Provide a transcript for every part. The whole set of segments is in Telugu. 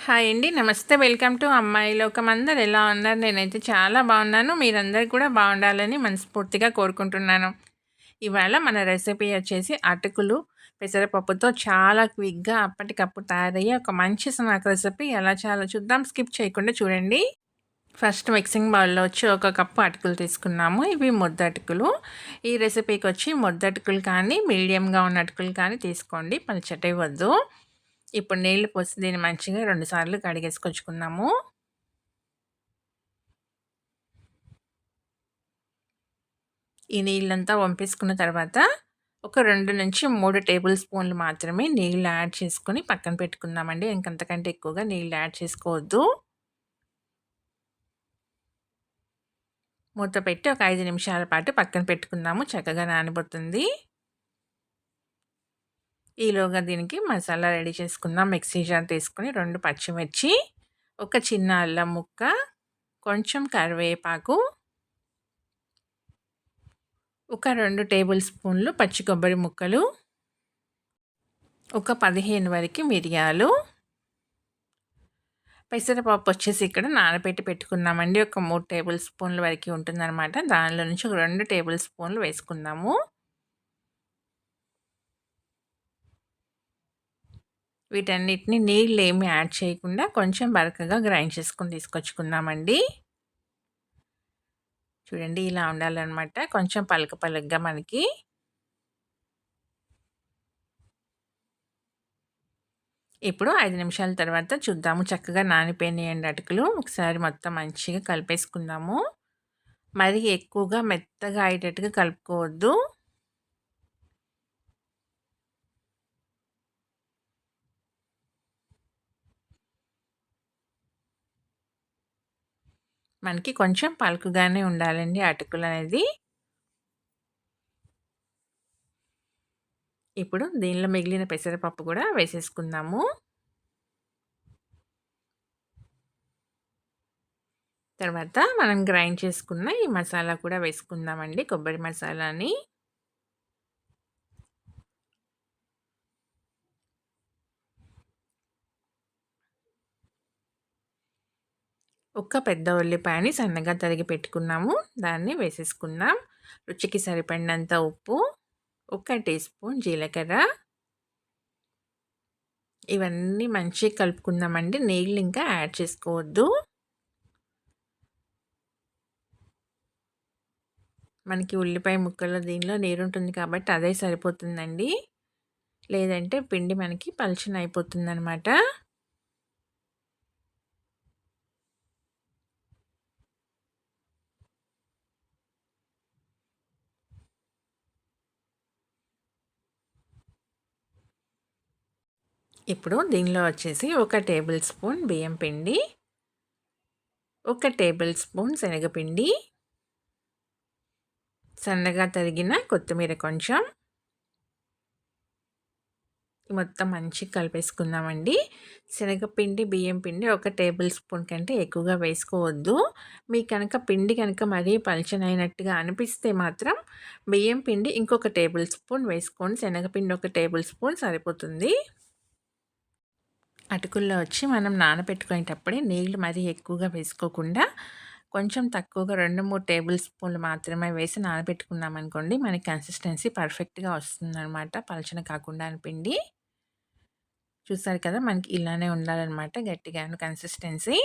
హాయ్ అండి. నమస్తే. వెల్కమ్ టు అమ్మాయి లోకం అందరు. ఎలా ఉన్నారు? నేనైతే చాలా బాగున్నాను. మీరందరు కూడా బాగుండాలని మనస్ఫూర్తిగా కోరుకుంటున్నాను. ఇవాళ మన రెసిపీ వచ్చేసి అటుకులు పెసరపప్పుతో చాలా క్విక్గా అప్పటికప్పుడు తయారయ్యే ఒక మంచి స్నాక్ రెసిపీ. ఎలా చాలా చూద్దాం. స్కిప్ చేయకుండా చూడండి. ఫస్ట్ మిక్సింగ్ బౌల్లో వచ్చి ఒక కప్పు అటుకులు తీసుకున్నాము. ఇవి ముద్ద అటుకులు ఈ రెసిపీకి వచ్చి ముద్దటుకులు కానీ మీడియంగా ఉన్న అటుకులు కానీ తీసుకోండి. పలుచటి వద్దు. ఇప్పుడు నీళ్ళు పోసి దీన్ని మంచిగా రెండుసార్లు కడిగేసుకొచ్చుకున్నాము ఈ నీళ్ళంతా వంపేసుకున్న తర్వాత ఒక రెండు నుంచి మూడు టేబుల్ స్పూన్లు మాత్రమే నీళ్ళు యాడ్ చేసుకొని పక్కన పెట్టుకుందామండి. ఇంకంతకంటే ఎక్కువగా నీళ్ళు యాడ్ చేసుకోవద్దు. మూత పెట్టి ఒక ఐదు నిమిషాల పాటు పక్కన పెట్టుకుందాము. చక్కగా నానిపోతుంది ఈలోగా దీనికి మసాలా రెడీ చేసుకుందాం. మిక్సీ జార్ తీసుకొని రెండు పచ్చిమిర్చి ఒక చిన్న అల్లం ముక్క కొంచెం కరివేపాకు ఒక రెండు టేబుల్ స్పూన్లు పచ్చి కొబ్బరి ముక్కలు ఒక పదిహేను వరకు మిరియాలు. పెసరపప్పు వచ్చేసి ఇక్కడ నానబెట్టి పెట్టుకున్నామండి. ఒక మూడు టేబుల్ స్పూన్ల వరకు ఉంటుందన్నమాట. దానిలో నుంచి ఒక రెండు టేబుల్ స్పూన్లు వేసుకుందాము. వీటన్నిటిని నీళ్ళు ఏమి యాడ్ చేయకుండా కొంచెం బరకగా గ్రైండ్ చేసుకుని తీసుకొచ్చుకుందామండి. చూడండి ఇలా ఉండాలన్నమాట. కొంచెం పలక పలకగా మనకి. ఇప్పుడు ఐదు నిమిషాల తర్వాత చూద్దాము. చక్కగా నానిపోయినాయండి అటుకులు. ఒకసారి మొత్తం మంచిగా కలిపేసుకుందాము. మరి ఎక్కువగా మెత్తగా అయ్యేటట్టుగా కలుపుకోవద్దు. మనకి కొంచెం పలుకుగానే ఉండాలండి అటుకులు అనేది ఇప్పుడు దీనిలో మిగిలిన పెసరపప్పు కూడా వేసేసుకుందాము. తర్వాత మనం గ్రైండ్ చేసుకున్న ఈ మసాలా కూడా వేసుకుందామండి కొబ్బరి మసాలాని. ఒక్క పెద్ద ఉల్లిపాయని సన్నగా తరిగి పెట్టుకున్నాము. దాన్ని వేసేసుకున్నాం రుచికి సరిపడినంత ఉప్పు ఒక టీ స్పూన్ జీలకర్ర. ఇవన్నీ మంచిగా కలుపుకుందామండి. నీళ్ళు ఇంకా యాడ్ చేసుకోవద్దు. మనకి ఉల్లిపాయ ముక్కల్లో దీనిలో నీరు ఉంటుంది కాబట్టి అదే సరిపోతుందండి. లేదంటే పిండి మనకి పలుచన అయిపోతుంది అనమాట ఇప్పుడు దీనిలో వచ్చేసి ఒక టేబుల్ స్పూన్ బియ్యం పిండి ఒక టేబుల్ స్పూన్ శనగపిండి సన్నగా తరిగిన కొత్తిమీర కొంచెం. మొత్తం మంచిగా కలిపేసుకుందామండి. శనగపిండి బియ్యం పిండి ఒక టేబుల్ స్పూన్ కంటే ఎక్కువగా వేసుకోవద్దు. మీ కనుక పిండి కనుక మరీ పలచనైనట్టుగా అనిపిస్తే మాత్రం బియ్యం పిండి ఇంకొక టేబుల్ స్పూన్ వేసుకోండి శనగపిండి ఒక టేబుల్ స్పూన్ సరిపోతుంది. అటుకుల్లో వచ్చి మనం నానబెట్టుకునేటప్పుడే నీళ్ళు మరీ ఎక్కువగా వేసుకోకుండా కొంచెం తక్కువగా రెండు మూడు టేబుల్ స్పూన్లు మాత్రమే వేసి నానబెట్టుకున్నాం అనుకోండి మనకి కన్సిస్టెన్సీ పర్ఫెక్ట్గా వస్తుందన్నమాట. పలచన కాకుండా అనిపిండి చూసారు కదా మనకి ఇలానే ఉండాలన్నమాట గట్టిగా కన్సిస్టెన్సీ.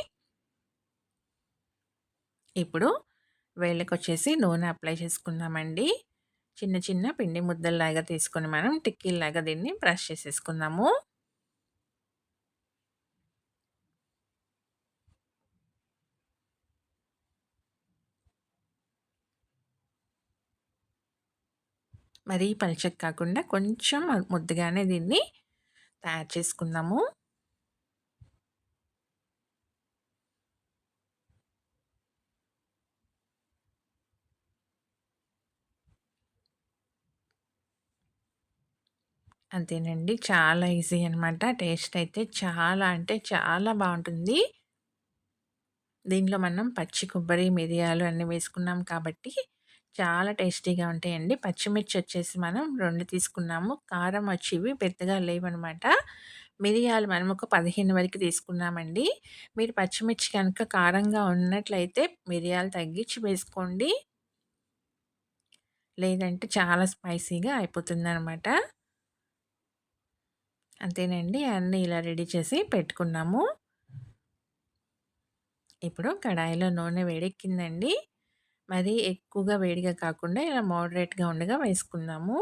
ఇప్పుడు వేళ్ళకి వచ్చేసి నూనె అప్లై చేసుకుందామండి. చిన్న చిన్న పిండి ముద్దల్లాగా తీసుకొని మనం టిక్కీలాగా దీన్ని బ్రష్ చేసేసుకుందాము. మరీ పలచగా కాకుండా కొంచెం ముద్దుగానే దీన్ని తయారు చేసుకుందాము. అంతేనండి. చాలా ఈజీ అనమాట టేస్ట్ అయితే చాలా అంటే చాలా బాగుంటుంది. దీనిలో మనం పచ్చి కొబ్బరి మిరియాలు అన్నీ వేసుకున్నాం కాబట్టి చాలా టేస్టీగా ఉంటాయండి పచ్చిమిర్చి వచ్చేసి మనం రెండు తీసుకున్నాము కారం వచ్చేవి పెద్దగా లేవనమాట మిరియాలు మనం ఒక 15 వరకు తీసుకున్నామండి. మీరు పచ్చిమిర్చి కనుక కారంగా ఉన్నట్లయితే మిరియాలు తగ్గించి వేసుకోండి. లేదంటే చాలా స్పైసీగా అయిపోతుంది అనమాట అంతేనండి. అన్నీ ఇలా రెడీ చేసి పెట్టుకున్నాము. ఇప్పుడు కడాయిలో నూనె వేడెక్కిందండి. మరీ ఎక్కువగా వేడిగా కాకుండా ఇలా మోడరేట్‌గా ఉండగా వేసుకుందాము.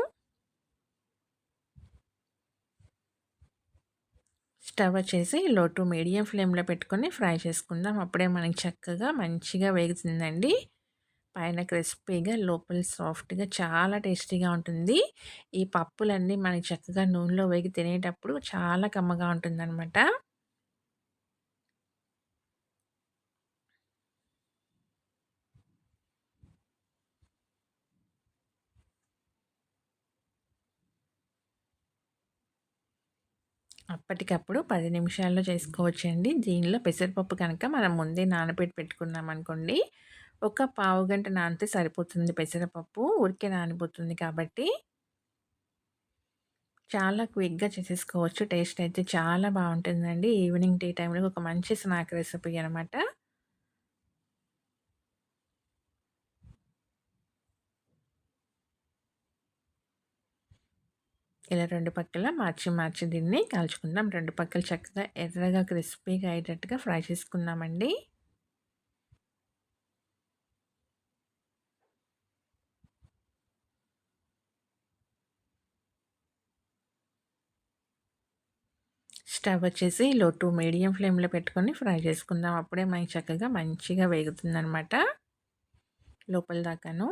స్టవ్ వచ్చేసి లో టు మీడియం ఫ్లేమ్‌లో పెట్టుకొని ఫ్రై చేసుకుందాం. అప్పుడే మనకి చక్కగా మంచిగా వేగుతుందండి. పైన క్రిస్పీగా లోపల సాఫ్ట్‌గా చాలా టేస్టీగా ఉంటుంది. ఈ పప్పులన్నీ మనకి చక్కగా నూనెలో వేగి తినేటప్పుడు చాలా కమ్మగా ఉంటుందనమాట. అప్పటికప్పుడు పది నిమిషాల్లో చేసుకోవచ్చండి. దీనిలో పెసరపప్పు కనుక మనం ముందే నానబెట్టి పెట్టుకున్నామనుకోండి, ఒక పావు గంట నానితే సరిపోతుంది పెసరపప్పు. ఉరికే నానిపోతుంది కాబట్టి. చాలా క్విక్‌గా చేసేసుకోవచ్చు. టేస్ట్ అయితే చాలా బాగుంటుందండి ఈవినింగ్ టీ టైంలో ఒక మంచి స్నాక్ రెసిపీ అనమాట. ఇలా రెండు పక్కల మార్చి మార్చి దీన్ని కాల్చుకుందాం. రెండు పక్కలు చక్కగా ఎర్రగా క్రిస్పీగా అయ్యేటట్టుగా ఫ్రై చేసుకుందామండి. స్టవ్ వచ్చేసి లో టు మీడియం ఫ్లేమ్‌లో పెట్టుకొని ఫ్రై చేసుకుందాం. అప్పుడే మనకి చక్కగా మంచిగా వేగుతుందనమాట. లోపల దాకాను.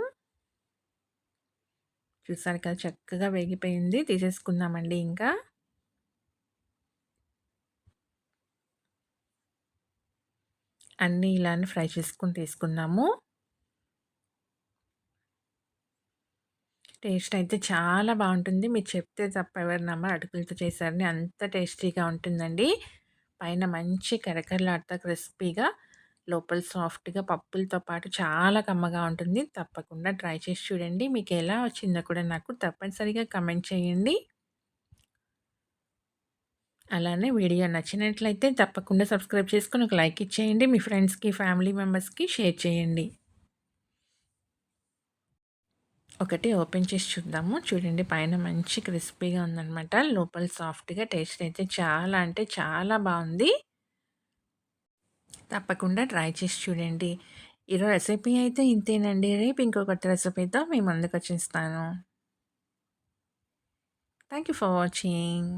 చూసారు కదా చక్కగా వేగిపోయింది. తీసేసుకుందామండి ఇంకా. అన్నీ ఇలానే ఫ్రై చేసుకుని తీసుకున్నాము టేస్ట్ అయితే చాలా బాగుంటుంది. మీరు చెప్తే తప్ప ఎవరి నమ్మరు. అటుకులతో చేశారని అంత టేస్టీగా ఉంటుందండి. పైన మంచి కరకరలాడుతా క్రిస్పీగా లోపల సాఫ్ట్‌గా పప్పులతో పాటు చాలా కమ్మగా ఉంటుంది. తప్పకుండా ట్రై చేసి చూడండి. మీకు ఎలా వచ్చిందో కూడా నాకు తప్పనిసరిగా కమెంట్ చేయండి. అలానే వీడియో నచ్చినట్లయితే తప్పకుండా సబ్స్క్రైబ్ చేసుకొని ఒక లైక్ ఇచ్చేయండి. మీ ఫ్రెండ్స్‌కి, ఫ్యామిలీ మెంబర్స్‌కి షేర్ చేయండి. ఒకటి ఓపెన్ చేసి చూద్దాము. చూడండి పైన మంచి క్రిస్పీగా ఉందనమాట. లోపల సాఫ్ట్‌గా టేస్ట్ అయితే చాలా అంటే చాలా బాగుంది తప్పకుండా ట్రై చేసి చూడండి. ఈరోజు రెసిపీ అయితే ఇంతేనండి. రేపు ఇంకో కొత్త రెసిపీతో మీ ముందుకొచ్చేస్తాను. Thank you for watching.